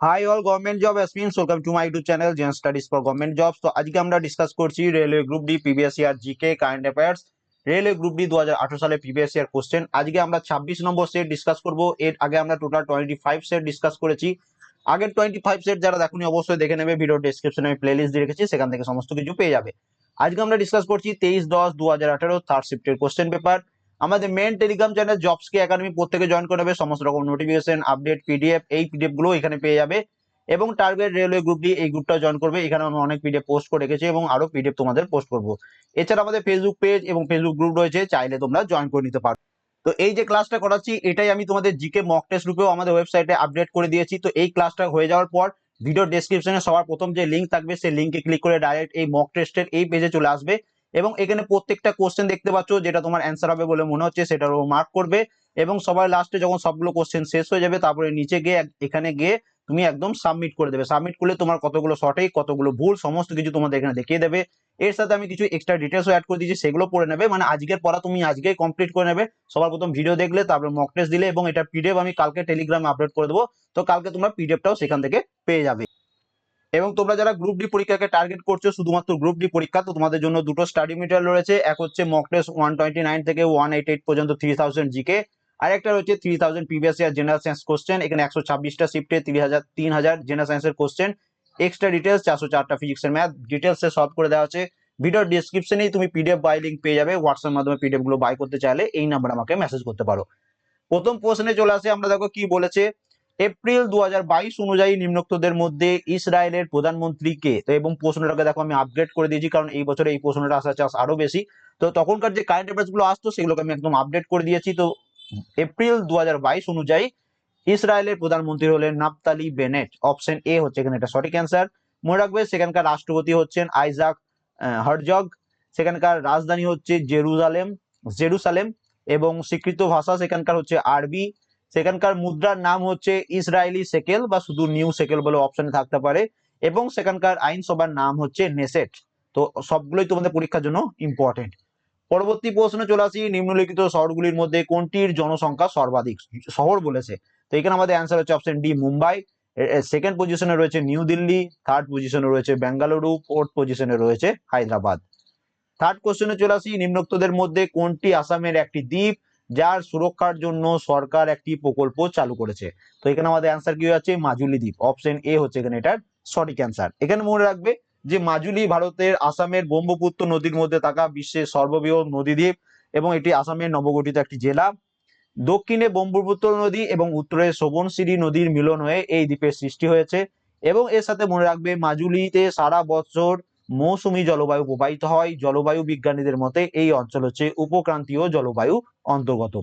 Hi all government job aspirants welcome to my YouTube channel Gen studies for government jobs তো আজকে আমরা discuss করছি railway group D previous year GK current affairs railway group D দু হাজার আঠেরো সালে previous year question আজকে আমরা ছাব্বিশ নম্বর সেট ডিসকাস করব। এর আগে আমরা total twenty five set discuss করেছি। আগের টোয়েন্টি ফাইভ সেট যারা দেখুনি অবশ্যই দেখে নেবে ভিডিও ডিসক্রিপশনে আমি প্লে লিস্ট দিয়ে রেখেছি, সেখান থেকে সমস্ত কিছু পেয়ে যাবে। আজকে আমরা ডিসকাস করছি তেইশ দশ দু হাজার আঠারো থার্ড শিফটের কোশ্চেন পেপার আমাদের মেন টেলিগ্রাম চ্যানেল জবস কে একাডেমি প্রত্যেকে জয়েন করে নেবে, সমস্ত রকম নোটিফিকেশন আপডেট পিডিএফ এই পিডিএফগুলো এখানে পেয়ে যাবে। এবং টার্গেট রেলওয়ে গ্রুপ দিয়ে এই গ্রুপটা জয়েন করবে এখানে আমি অনেক পিডিএফ পোস্ট করে রেখেছি এবং আরও পিডিএফ তোমাদের পোস্ট করব। এছাড়া আমাদের ফেসবুক পেজ এবং ফেসবুক গ্রুপ রয়েছে, চাইলে তোমরা জয়েন করে নিতে পারো। তো এই যে ক্লাসটা করাচ্ছি, এটাই আমি তোমাদের জিকে মক টেস্ট রূপেও আমাদের ওয়েবসাইটে আপডেট করে দিয়েছি। তো এই ক্লাসটা হয়ে যাওয়ার পর ভিডিও ডেসক্রিপশনে সবার প্রথম যে লিঙ্ক থাকবে, সেই লিঙ্কে ক্লিক করে ডাইরেক্ট এই মক টেস্টের এই পেজে চলে আসবে। এবং এখানে প্রত্যেকটা কোশ্চেন দেখতে পাচ্ছ, যেটা তোমার অ্যান্সার হবে বলে মনে হচ্ছে, সেটারও মার্ক করবে। এবং সবার লাস্টে যখন সবগুলো কোশ্চেন শেষ হয়ে যাবে, তারপরে নিচে গিয়ে এখানে গিয়ে তুমি একদম সাবমিট করে দেবে। সাবমিট করলে তোমার কতগুলো সঠিক কতগুলো ভুল, সমস্ত কিছু তোমাদের এখানে দেখিয়ে দেবে। এর সাথে আমি কিছু এক্সট্রা ডিটেলসও অ্যাড করে দিয়েছি, সেগুলো পড়ে নেবে। মানে আজকের পড়া তুমি আজকেই কমপ্লিট করে নেবে। সবার প্রথম ভিডিও দেখলে, তারপরে মক টেস্ট দিলে, এবং এটা পিডিএফ আমি কালকে টেলিগ্রামে আপলোড করে দেবো। তো কালকে তোমরা পিডিএফটাও সেখান থেকে পেয়ে যাবে। এবং তোমরা যারা গ্রুপ ডি পরীক্ষাকে টার্গেট করছ, শুধুমাত্র গ্রুপ ডি পরীক্ষা, তো তোমাদের জন্য দুটো স্টাডি মেটেরিয়াল রয়েছে। এক হচ্ছে mock test one twenty nine থেকে ওয়ান এইট এইট পর্যন্ত থ্রি থাউজেন্ড জিকে আর একটা রয়েছে three thousand previous year general science question এখানে একশো ছাব্বিশটা শিফটে তিন হাজার তিন হাজার জেনারেল সায়েন্সের কোশ্চেন এক্সট্রা ডিটেলস চারশো চারটা ফিজিক্সের ম্যাথ ডিটেলসে সলভ করে দেওয়া আছে। ভিডিওর ডিসক্রিপশনেই তুমি পিডিএফ বাই লিঙ্ক পেয়ে যাবে হোয়াটসঅ্যাপ মাধ্যমে পিডিএফগুলো বাই করতে চাইলে এই নাম্বার আমাকে মেসেজ করতে পারো। প্রথম প্রশ্নে চলে আসে, আমরা দেখো কি বলেছে এপ্রিল দু হাজার বাইশ অনুযায়ী নিম্নোক্তদের মধ্যে ইসরায়েলের প্রধানমন্ত্রী কে তো এবং প্রশ্নটাকে দেখো আমি আপগ্রেড করে দিয়েছি, কারণ এই বছরে এই প্রশ্নটা আসার চান্স আরও বেশি। তো তখনকার যে কারেন্ট অ্যাফেয়ার্সগুলো আসতো, সেগুলোকে আমি একদম আপডেট করে দিয়েছি। তো এপ্রিল দু হাজার বাইশ অনুযায়ী ইসরায়েলের প্রধানমন্ত্রী হলেন নাপতালি বেনেট অপশন এ হচ্ছে এখানে এটা সঠিক অ্যান্সার মনে রাখবে, সেখানকার রাষ্ট্রপতি হচ্ছেন আইজাক হারজগ সেখানকার রাজধানী হচ্ছে জেরুজালেম, জেরুসালেম, এবং স্বীকৃত ভাষা সেখানকার হচ্ছে আরবি। সেখানকার মুদ্রার নাম হচ্ছে ইসরায়েলি সেকেল বা শুধু নিউ সেকেল বলে অপশনে থাকতে পারে। এবং সেখানকার আইনসভার নাম হচ্ছে নেসেট। তো সবগুলোই তোমাদের পরীক্ষার জন্য ইম্পর্টেন্ট পরবর্তী প্রশ্নে চলে আসি, নিম্নলিখিত শহরগুলির মধ্যে কোনটির জনসংখ্যা সর্বাধিক? শহর বলেছে। তো এখানে আমাদের অ্যান্সার হচ্ছে অপশন ডি মুম্বাই। সেকেন্ড পজিশনে রয়েছে নিউ দিল্লি থার্ড পজিশনে রয়েছে বেঙ্গালুরু ফোর্থ পজিশনে রয়েছে হায়দ্রাবাদ। থার্ড কোশ্চেনে চলে আসি, নিম্নোক্তদের মধ্যে কোনটি আসামের একটি দ্বীপ? যার সুরক্ষার জন্য সরকার একটি প্রকল্প চালু করেছে। তো এখানে আমাদের অ্যান্সার কি হচ্ছে মাজুলি দ্বীপ। অপশন এ হচ্ছে এখানে এটার সঠিক অ্যান্সার এখানে মনে রাখবে যে মাজুলি ভারতের আসামের ব্রহ্মপুত্র নদীর মধ্যে থাকা বিশ্বের সর্ববৃহৎ নদী দ্বীপ এবং এটি আসামের নবগঠিত একটি জেলা। দক্ষিণে ব্রহ্মপুত্র নদী এবং উত্তরে শোভনশিরি নদীর মিলন হয়ে এই দ্বীপের সৃষ্টি হয়েছে এবং এর সাথে মনে রাখবে, মাজুলিতে সারা বছর মৌসুমী জলবায়ু প্রবাহিত হয়। জলবায়ু বিজ্ঞানীদের মতে এই অঞ্চল হচ্ছে উপক্রান্তীয় জলবায়ু অন্তর্গত।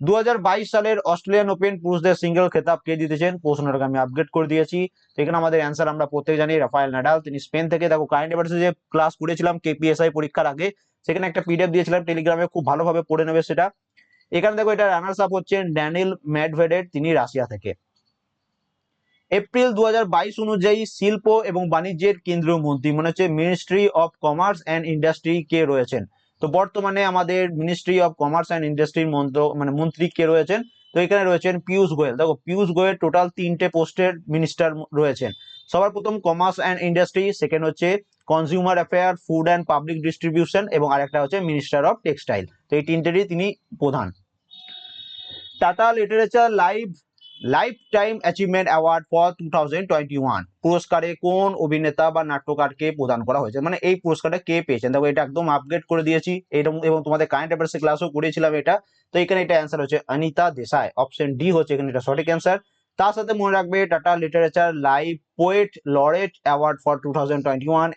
দু হাজার বাইশ সালের অস্ট্রেলিয়ান ওপেন পুরুষদের সিঙ্গেল খেতাব কে জিতেছেন? প্রশ্নটাকে আমি আপগ্রেড করে দিয়েছি। এখানে আমাদের অ্যান্সার আমরা প্রত্যেক জানি, রাফায়েল নাডাল। তিনি স্পেন থেকে দেখো কারেন্ট অ্যাফেয়ার্সে যে ক্লাস করেছিলাম কেপিএসআই পরীক্ষার আগে। সেখানে একটা পিডিএফ দিয়েছিলাম টেলিগ্রামে খুব ভালোভাবে পড়ে নেবে সেটা। এখানে দেখো এটা রানার্স আপ হচ্ছেন ড্যানিল ম্যাডভেডের, তিনি রাশিয়া থেকে। এপ্রিল দু হাজার বাইশ অনুযায়ী শিল্প এবং বাণিজ্যের কেন্দ্রীয় মন্ত্রী মানে হচ্ছে ministry of commerce and industry কে রয়েছেন। তো বর্তমানে আমাদের মিনিস্ট্রি অফ কমার্স অ্যান্ড ইন্ডাস্ট্রির মন্ত্র মানে মন্ত্রী কে রয়েছেন? তো এখানে রয়েছেন পীয়ূষ গোয়েল দেখো পীয়ূষ গোয়েল টোটাল তিনটে পোস্টের মিনিস্টার রয়েছেন। সবার প্রথম কমার্স অ্যান্ড ইন্ডাস্ট্রি সেকেন্ড হচ্ছে consumer affair food and public distribution এবং আরেকটা হচ্ছে মিনিস্টার অফ টেক্সটাইল তো এই তিনটেরই তিনি প্রধান। Tata literature live lifetime achievement award for two thousand twenty one পুরস্কারে কোন অভিনেতা বা নাট্যকারকে প্রদান করা হয়েছে? মানে এই পুরস্কারটা কে পেয়েছেন? দেখো, এটা একদম আপগ্রেড করে দিয়েছি। এরকম এবং তোমাদের কারেন্ট অ্যাফেয়ার্স ক্লাসও করেছিলাম এটা। তো এখানে এটা অ্যান্সার হচ্ছে অনিতা দেশাই। অপশন ডি হচ্ছে এখানে এটা সঠিক অ্যান্সার তার সাথে মনে রাখবে Tata literature live poet laureate award for two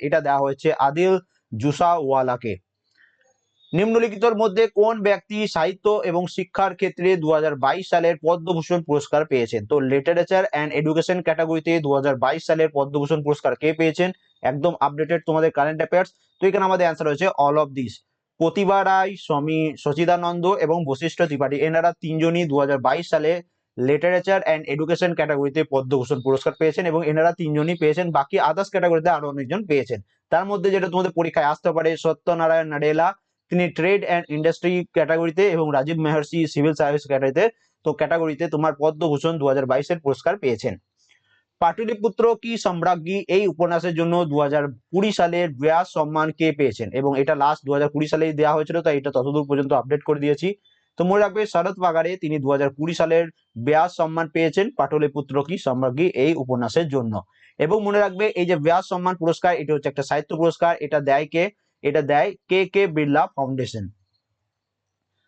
এটা দেওয়া হয়েছে আদিল জুসাওয়ালাকে। নিম্নলিখিতর মধ্যে কোন ব্যক্তি সাহিত্য এবং শিক্ষার ক্ষেত্রে দু হাজার বাইশ সালের পদ্মভূষণ পুরস্কার পেয়েছেন? তো লিটারেচার অ্যান্ড এডুকেশন ক্যাটাগরিতে দু হাজার বাইশ সালের পদ্মভূষণ পুরস্কার কে পেয়েছেন? একদম আপডেটেড তোমাদের কারেন্ট অ্যাফেয়ার্স তো এখানে আমাদের অ্যান্সার হয়েছে all of this Pratibha Ray, Swami Sachidananda এবং বশিষ্ঠ ত্রিপাঠী, এনারা তিনজনই দু হাজার বাইশ সালে লিটারেচার অ্যান্ড এডুকেশন ক্যাটাগরিতে পদ্মভূষণ পুরস্কার পেয়েছেন এবং এনারা তিনজনই পেয়েছেন। বাকি আদার্স ক্যাটাগরিতে আরও অনেকজন পেয়েছেন। তার মধ্যে যেটা তোমাদের পরীক্ষায় আসতে পারে, সত্যনারায়ণ নাডেলা তিনি ট্রেড অ্যান্ড ইন্ডাস্ট্রি ক্যাটাগরিতে এবং রাজীব মেহর্ষি সিভিল সার্ভিস ক্যাটাগরিতে তো ক্যাটাগরিতে তোমার পদ্মভূষণ দু হাজার পুরস্কার পেয়েছেন। পাটলিপুত্র কি সম্রাজ্ঞী? এই উপন্যাসের জন্য দু কুড়ি সালের ব্যাস সম্মান কে পেয়েছেন? এবং এটা লাস্ট দু হাজার কুড়ি সালেই দেওয়া হয়েছিল, তাই এটা ততদূর পর্যন্ত আপডেট করে দিয়েছি। তো মনে রাখবে, শরৎ পাগারে তিনি দু কুড়ি সালের ব্যাস সম্মান পেয়েছেন পাটলিপুত্র কি সম্রাজ্ঞী এই উপন্যাসের জন্য। এবং মনে রাখবে, এই যে ব্যাস সম্মান পুরস্কার, এটা হচ্ছে একটা সাহিত্য পুরস্কার, এটা দেয় কে? এটা দেয় কে কে বিড়লা ফাউন্ডেশন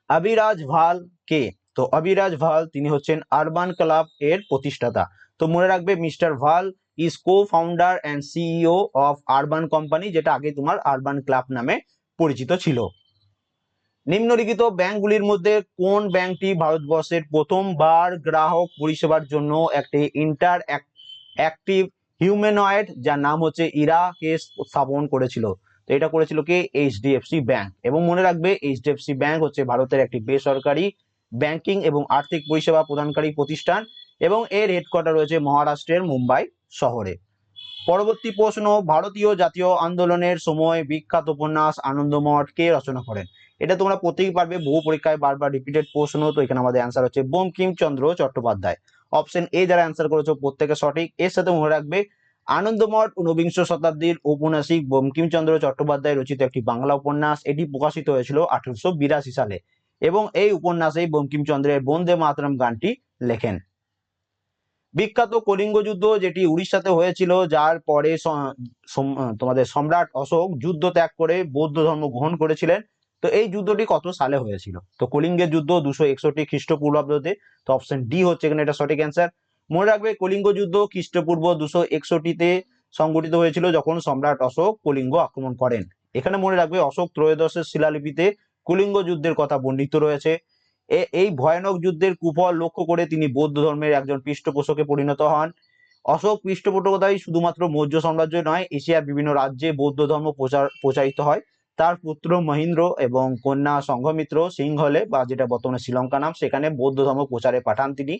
আবিরাজ ভালো কে তো অবিরাজ ভালো তিনি হচ্ছেন আরবান ক্লাব এর প্রতিষ্ঠাতা। তো মনে রাখবে, mister Bhal is co founder and CEO of Urban company যেটা আগে তোমার আরবান ক্লাব নামে পরিচিত ছিল। নিম্নলিখিত ব্যাংকগুলির মধ্যে কোন ব্যাংকটি ভারতবর্ষের প্রথমবার গ্রাহক পরিষেবার জন্য একটি ইন্টার অ্যাক্টিভ হিউম্যানয়েড যার নাম হচ্ছে ইরা, কে স্থাপন করেছিল? তো এটা করেছিল কে? এইচডিএফসি ব্যাংক এবং মনে রাখবে এইচডিএফসি ব্যাংক হচ্ছে ভারতের একটি বেসরকারি ব্যাংকিং এবং আর্থিক পরিষেবা প্রদানকারী প্রতিষ্ঠান এবং এর হেডকোয়ার্টার রয়েছে মহারাষ্ট্রের মুম্বাই শহরে। পরবর্তী প্রশ্ন, ভারতীয় জাতীয় আন্দোলনের সময় বিখ্যাত উপন্যাস আনন্দমঠ কে রচনা করেন? এটা তোমরা প্রত্যেকই পারবে, বহু পরীক্ষায় বারবার রিপিটেড প্রশ্ন, তো এখানে আমাদের অ্যান্সার হচ্ছে বঙ্কিমচন্দ্র চট্টোপাধ্যায়। অপশন এ যারা অ্যান্সার করেছ প্রত্যেকে সঠিক। এর সাথে মনে রাখবে আনন্দমঠ ঊনবিংশ শতাব্দীর ঔপন্যাসিক বঙ্কিমচন্দ্র চট্টোপাধ্যায় রচিত একটি বাংলা উপন্যাস, এটি প্রকাশিত হয়েছিল আঠারোশো বিরাশি সালে এবং এই উপন্যাসেই বঙ্কিমচন্দ্রের বন্দে মাতরম গানটি লেখেন। বিখ্যাত কলিঙ্গ যুদ্ধ যেটি উড়িষ্যাতে হয়েছিল, যার পরে তোমাদের সম্রাট অশোক যুদ্ধ ত্যাগ করে বৌদ্ধ ধর্ম গ্রহণ করেছিলেন। তো এই যুদ্ধটি কত সালে হয়েছিল? তো কলিঙ্গের যুদ্ধ দুশো একষট্টি খ্রিস্টপূর্বাব্দতে, তো অপশন ডি হচ্ছে এখানে এটা সঠিক অ্যান্সার মনে রাখবে কলিঙ্গ যুদ্ধ খ্রিস্টপূর্ব দুশো একষট্টিতে সংগঠিত হয়েছিল যখন সম্রাট অশোক কলিঙ্গ আক্রমণ করেন। এখানে মনে রাখবে অশোক ত্রয়োদশের শিলালিপিতে কলিঙ্গ যুদ্ধের কথা বর্ণিত রয়েছে। এই ভয়ানক যুদ্ধের কুফল লক্ষ্য করে তিনি বৌদ্ধ ধর্মের একজন পৃষ্ঠপোষকে পরিণত হন। অশোক পৃষ্ঠপোষকতাই শুধুমাত্র মৌর্য সাম্রাজ্য নয়, এশিয়ার বিভিন্ন রাজ্যে বৌদ্ধ ধর্ম প্রচার, প্রচারিত হয়। তার পুত্র মহিন্দ্র এবং কন্যা সংঘমিত্র সিংহলে বা যেটা বর্তমানে শ্রীলঙ্কা নাম, সেখানে বৌদ্ধ ধর্ম প্রচারে পাঠান তিনি।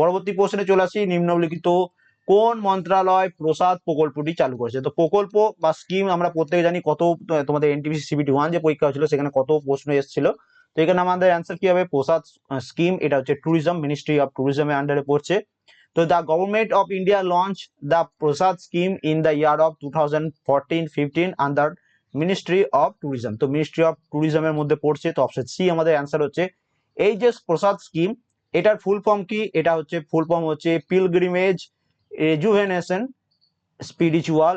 পরবর্তী প্রশ্নে চলে আসি, নিম্নলিখিত কোন মন্ত্রণালয় প্রসাদ প্রকল্পটি চালু করেছে? তো প্রকল্প বা স্কিম আমরা প্রত্যেকে জানি কত, তোমাদের এনটিপিসি সিবিটি ওয়ান যে পরীক্ষা হয়েছিল, সেখানে কত প্রশ্ন এসেছিল। তো এখানে আমাদের অ্যান্সার কি হবে? প্রসাদ স্কিম এটা হচ্ছে ট্যুরিজম মিনিস্ট্রি অফ ট্যুরিজমের আন্ডারে পড়ছে। তো the government of India launch the Prasad scheme in the year of two thousand fourteen fifteen under ministry of tourism তো মিনিস্ট্রি অফ ট্যুরিজমের মধ্যে পড়ছে, তো অপশন সি আমাদের অ্যান্সার হচ্ছে, এই যে প্রসাদ স্কিম এটার ফুল ফর্ম কি? এটা হচ্ছে ফুল ফর্ম হচ্ছে pilgrimage rejuvenation spiritual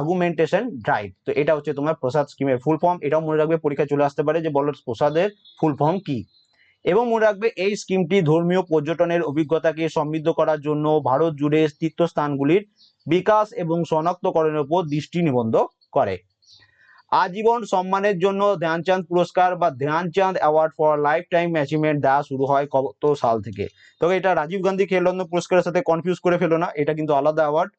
augmentation drive তো এটা হচ্ছে তোমার প্রসাদ স্কিমের ফুল ফর্ম এটাও মনে রাখবে পরীক্ষা চলে আসতে পারে যে বলো প্রসাদের ফুল ফর্ম কি। এবং মনে রাখবে এই স্কিমটি ধর্মীয় পর্যটনের অভিজ্ঞতাকে সমৃদ্ধ করার জন্য ভারত জুড়ে তীর্থস্থানগুলির বিকাশ এবং শনাক্তকরণের উপর দৃষ্টি নিবন্ধ করে। আজীবন সম্মানের জন্য ধ্যানচাঁদ পুরস্কার বা Dhyanchand award for lifetime achievement দেওয়া শুরু হয় কত সাল থেকে। তবে এটা রাজীব গান্ধী খেলরত্ন পুরস্কারের সাথে কনফিউজ করে ফেলো না, এটা কিন্তু আলাদা অ্যাওয়ার্ড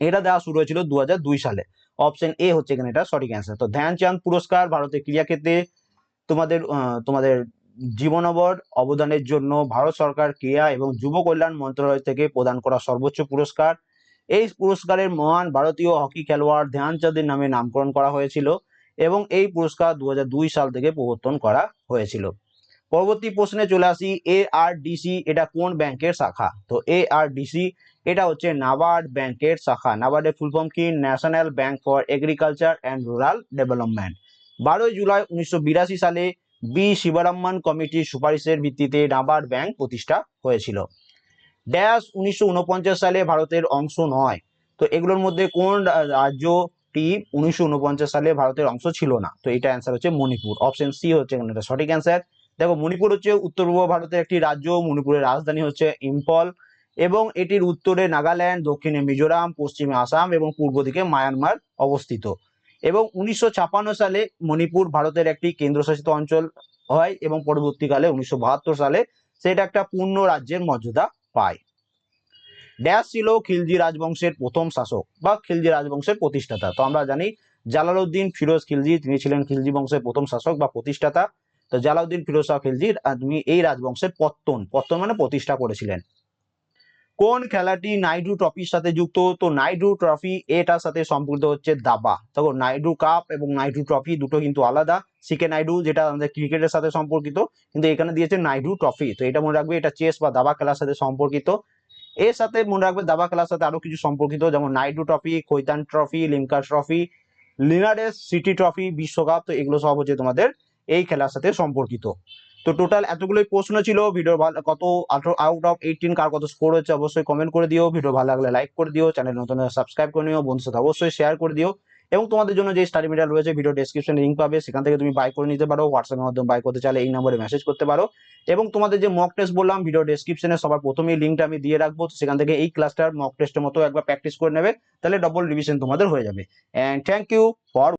এটা দেওয়া শুরু হয়েছিল দু সালে। অপশন এ হচ্ছে এখানে এটা, সঠিক অ্যান্সার তো ধ্যানচাঁদ পুরস্কার, ভারতের ক্রীড়াক্ষেত্রে তোমাদের তোমাদের জীবনবর অবদানের জন্য ভারত সরকার ক্রীড়া এবং যুব কল্যাণ মন্ত্রণালয় থেকে প্রদান করা সর্বোচ্চ পুরস্কার। এই পুরস্কারের মহান ভারতীয় হকি খেলোয়াড় ধ্যানচাঁদের নামে নামকরণ করা হয়েছিল এবং এই পুরস্কার দু হাজার দুই সাল থেকে প্রবর্তন করা হয়েছিল। পরবর্তী প্রশ্নে চলে আসি, এ আর ডিসি এটা কোন ব্যাংকের শাখা? তো এ আর ডিসি এটা হচ্ছে নাবার্ড ব্যাংকের শাখা। নাবার্ডের ফুল কি? National bank for agriculture and rural development বারোই জুলাই উনিশশো বিরাশি সালে বি. শিবরাম্মান কমিটির সুপারিশের ভিত্তিতে নাবার্ড ব্যাংক প্রতিষ্ঠা হয়েছিল। ড্যাশ উনিশশো উনপঞ্চাশ সালে ভারতের অংশ নয়। তো এগুলোর মধ্যে কোন রাজ্যটি উনিশশো উনপঞ্চাশ সালে ভারতের অংশ ছিল না? তো এটা অ্যান্সার হচ্ছে মণিপুর। অপশন সি হচ্ছে এটা সঠিক অ্যান্সার দেখো, মণিপুর হচ্ছে উত্তর পূর্ব ভারতের একটি রাজ্য, মণিপুরের রাজধানী হচ্ছে ইম্ফল এবং এটির উত্তরে নাগাল্যান্ড, দক্ষিণে মিজোরাম, পশ্চিমে আসাম এবং পূর্ব দিকে মায়ানমার অবস্থিত। এবং উনিশশো সালে মণিপুর ভারতের একটি কেন্দ্রশাসিত অঞ্চল হয় এবং পরবর্তীকালে উনিশশো বাহাত্তর সালে সেটা একটা পূর্ণ রাজ্যের মর্যাদা পায়। ড্যাশ ছিল খিলজি রাজবংশের প্রথম শাসক বা খিলজি রাজবংশের প্রতিষ্ঠাতা। তো আমরা জানি জালালউদ্দিন ফিরোজ খিলজি, তিনি ছিলেন খিলজি বংশের প্রথম শাসক বা প্রতিষ্ঠাতা। তো জালাউদ্দিন ফিরোজ শাহ খিলজি তিনি এই রাজবংশের পত্তন পত্তন মানে প্রতিষ্ঠা করেছিলেন। কোন খেলাটি নাইডু ট্রফির সাথে যুক্ত? তো নাইডু ট্রফি এটার সাথে সম্পর্কিত হচ্ছে দাবা। দেখো, নাইডু কাপ এবং নাইডু ট্রফি দুটো কিন্তু আলাদা। সিকে নাইডু, যেটা আমাদের ক্রিকেটের সাথে সম্পর্কিত, কিন্তু এখানে দিয়েছে নাইডু ট্রফি। তো এটা মনে রাখবে, এটা চেস বা দাবা খেলার সাথে সম্পর্কিত। এর সাথে মনে রাখবে, দাবা খেলার সাথে আরও কিছু সম্পর্কিত, যেমন Naidu trophy, Khaitan trophy Limca trophy, Linares city trophy, বিশ্বকাপ, তো এগুলো সব হচ্ছে তোমাদের এই খেলার সাথে সম্পর্কিত। তো টোটাল এতগুলোই প্রশ্ন ছিল ভিডিও ভালো, কত আউট অফ এইটিন কার কত স্কোর হচ্ছে অবশ্যই কমেন্ট করে দিও ভিডিও ভালো লাগলে লাইক করে দিও চ্যানেল নতুন সাবস্ক্রাইব করে নিও বন্ধুর সাথে অবশ্যই শেয়ার করে দিও, এবং তোমাদের জন্য যে স্টাডি মেটেরিয়াল রয়েছে ভিডিও ডেসক্রিপশনে লিঙ্ক পাবে, সেখান থেকে তুমি বাই করে নিতে পারো হোয়াটসঅ্যাপের মাধ্যমে বাই করতে চাইলে এই নম্বরে মেসেজ করতে পারো, এবং তোমাদের যে মক টেস্ট বললাম ভিডিও ডেসক্রিপশনে সবার প্রথমেই লিঙ্কটা আমি দিয়ে রাখব সেখান থেকে এই ক্লাসটার মক টেস্টের মতো একবার প্র্যাকটিস করে নেবে, তাহলে ডবল রিভিশন তোমাদের হয়ে যাবে অ্যান্ড থ্যাংক ইউ ফর